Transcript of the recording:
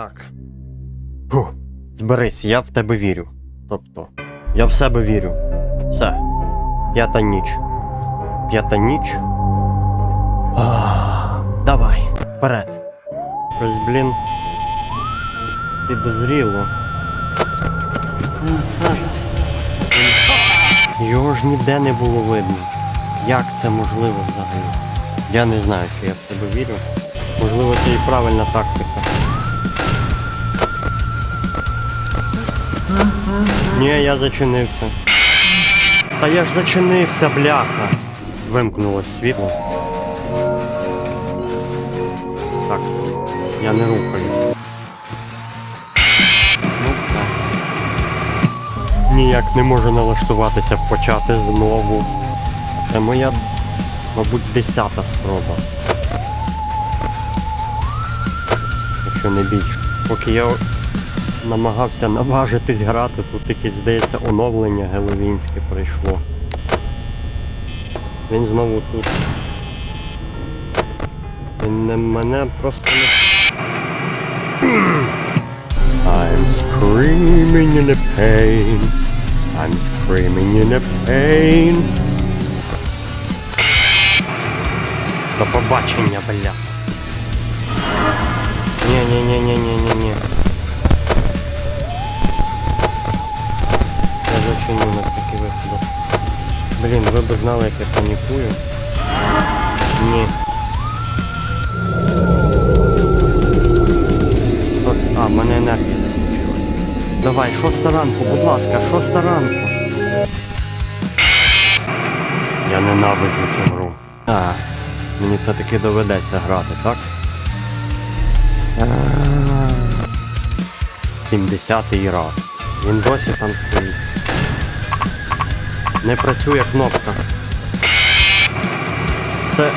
Так. Фу. Зберись, я в тебе вірю. Тобто, я в себе вірю. Все. П'ята ніч. П'ята ніч. А, давай, вперед. Щось, блін. Підозріло. Його ж ніде не було видно. Як це можливо взагалі? Я не знаю, чи я в тебе вірю. Можливо, це і правильна тактика. Ні, я зачинився. Та я ж зачинився, бляха. Вимкнулось світло. Так, я не рухаюсь. Ну все. Ніяк не можу налаштуватися почати знову. Це моя, мабуть, десята спроба. Якщо не більше. Поки я намагався наважитись грати, тут якесь, здається, оновлення геловінське прийшло. Він знову тут. Він не мене просто не. I'm screaming in a pain. I'm screaming in a pain. До побачення, бля. Ні-ні-ні-ні-ні-ні-ні. Блін, ви б знали, як я панікую. Ні. От, а, в мене енергія закінчилась. Давай, шоста ранку, будь ласка, шоста ранку. Я ненавиджу цю гру. А, мені все-таки доведеться грати, так? А, 70-й раз. Він досі там стоїть. Не працює кнопка. Це